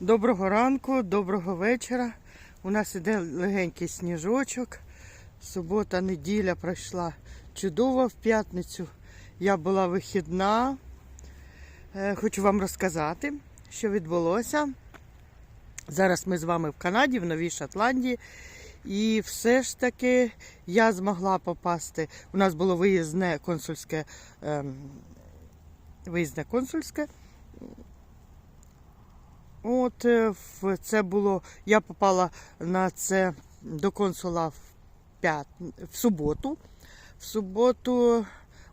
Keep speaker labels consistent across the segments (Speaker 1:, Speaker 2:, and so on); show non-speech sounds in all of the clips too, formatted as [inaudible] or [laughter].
Speaker 1: Доброго ранку, доброго вечора. У нас іде легенький сніжочок. Субота, неділя пройшла чудово в п'ятницю. Я була вихідна. Е, Хочу вам розказати, що відбулося. Зараз ми з вами в Канаді, в Новій Шотландії. І все ж таки я змогла попасти. У нас було виїзне консульське, ем, виїзне консульське. От е, це було. Я попала на це до консула в, п'ят... в суботу. В суботу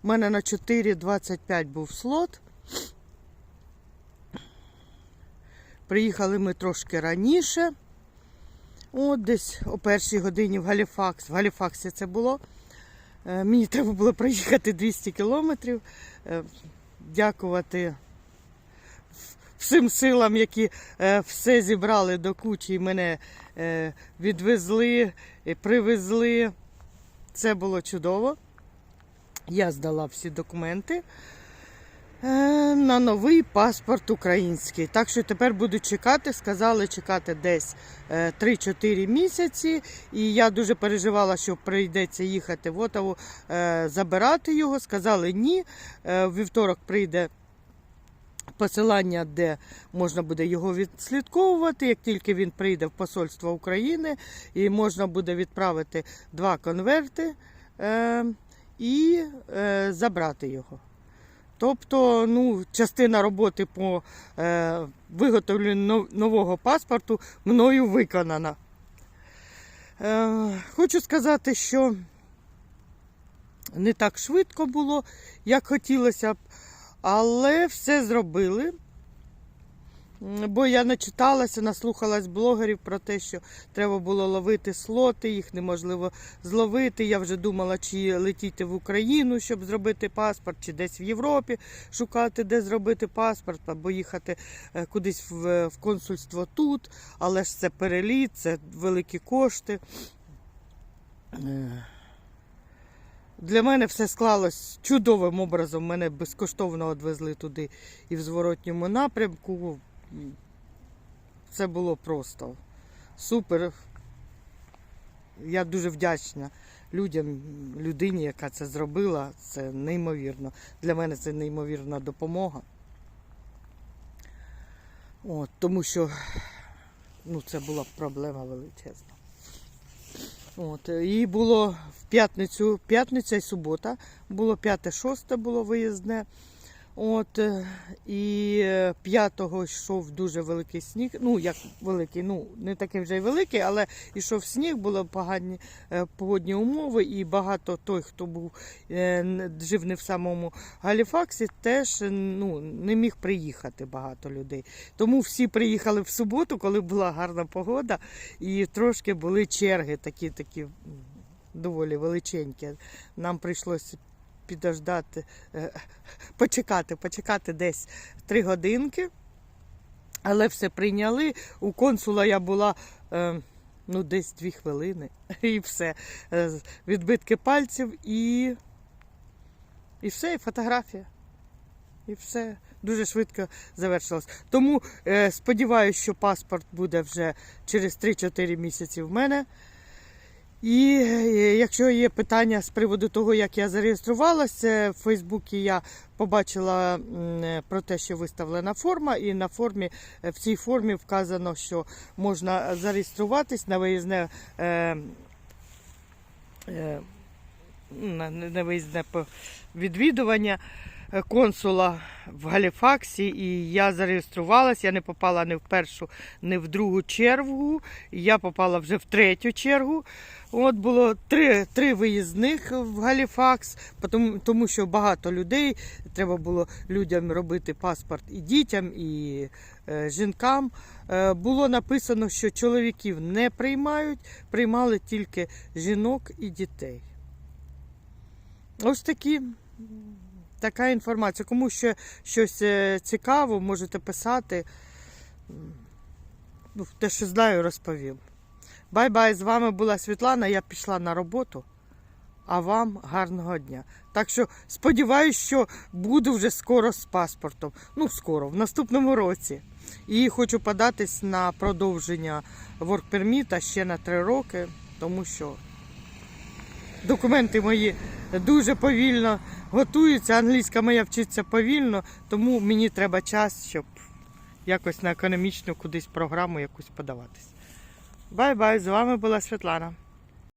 Speaker 1: в мене на 4.25 був слот. Приїхали ми трошки раніше. От десь о першій годині в Галіфакс. В Галіфаксі це було. Е, Мені треба було [laughs] проїхати 200 кілометрів. Е, Дякувати всім силам, які е, все зібрали до кучі і мене е, відвезли, привезли. Це було чудово. Я здала всі документи е, на новий паспорт український. Так що тепер буду чекати. Сказали чекати десь е, 3-4 місяці. І я дуже переживала, що прийдеться їхати в Отаву забирати його. Сказали ні. Вівторок прийде посилання, де можна буде його відслідковувати, як тільки він прийде в посольство України, і можна буде відправити два конверти е, і е, забрати його. Тобто, ну, частина роботи по е, виготовленню нового паспорту мною виконана. Е, хочу сказати, що не так швидко було, як хотілося б. Але все зробили. Бо я начиталася, наслухалась блогерів про те, що треба було ловити слоти, їх неможливо зловити. Я вже думала, чи летіти в Україну, щоб зробити паспорт, чи десь в Європі шукати, де зробити паспорт, або їхати е, кудись в, в консульство тут. Але ж це переліт, це великі кошти. Для мене все склалось чудовим образом. Мене безкоштовно відвезли туди і в зворотньому напрямку. Це було просто супер. Я дуже вдячна людям, людині, яка це зробила. Це неймовірно. Для мене це неймовірна допомога. От, тому що ну, це була проблема величезна. От, і було п'ятницю, п'ятниця і субота, було 5-6 було виїзне. От, е, і е, 5-го йшов дуже великий сніг. Ну, як великий, ну не такий вже й великий, але йшов сніг, були погані е, погодні умови, і багато той, хто був е, жив не в самому Галіфаксі, теж ну, не міг приїхати багато людей. Тому всі приїхали в суботу, коли була гарна погода, і трошки були черги такі, такі доволі величенькі. Нам прийшлося підождати, е, почекати, почекати десь три годинки. Але все прийняли. У консула я була е, ну, десь дві хвилини. [laughs] І все. Е, Відбитки пальців і, і все, і фотографія. І все дуже швидко завершилось. Тому е, сподіваюся, що паспорт буде вже через 3-4 місяці в мене. І якщо є питання з приводу того, як я зареєструвалася, в Фейсбуці я побачила е, про те, що виставлена форма, і на формі е, в цій формі вказано, що можна зареєструватись на виїзне. Е, е, на виїзне відвідування консула в Галіфаксі, і я зареєструвалась. Я не попала ні в першу, ні в другу чергу. Я попала вже в третю чергу. От було три, три виїзних в Галіфакс, тому, тому що багато людей. Треба було людям робити паспорт і дітям, і е, жінкам. Е, було написано, що чоловіків не приймають, приймали тільки жінок і дітей. Ось такі, така інформація. Кому ще щось е, цікаво, можете писати. Ну, те, що знаю, розповім. Бай-бай, з вами була Світлана, я пішла на роботу. А вам гарного дня. Так що сподіваюся, що буду вже скоро з паспортом. Ну, скоро, в наступному році. І хочу податись на продовження воркперміта ще на три роки, тому що документи мої дуже повільно готуються. Англійська моя вчиться повільно, тому мені треба час, щоб якось на економічну кудись програму якусь подаватись. Бай-бай, з вами була Світлана.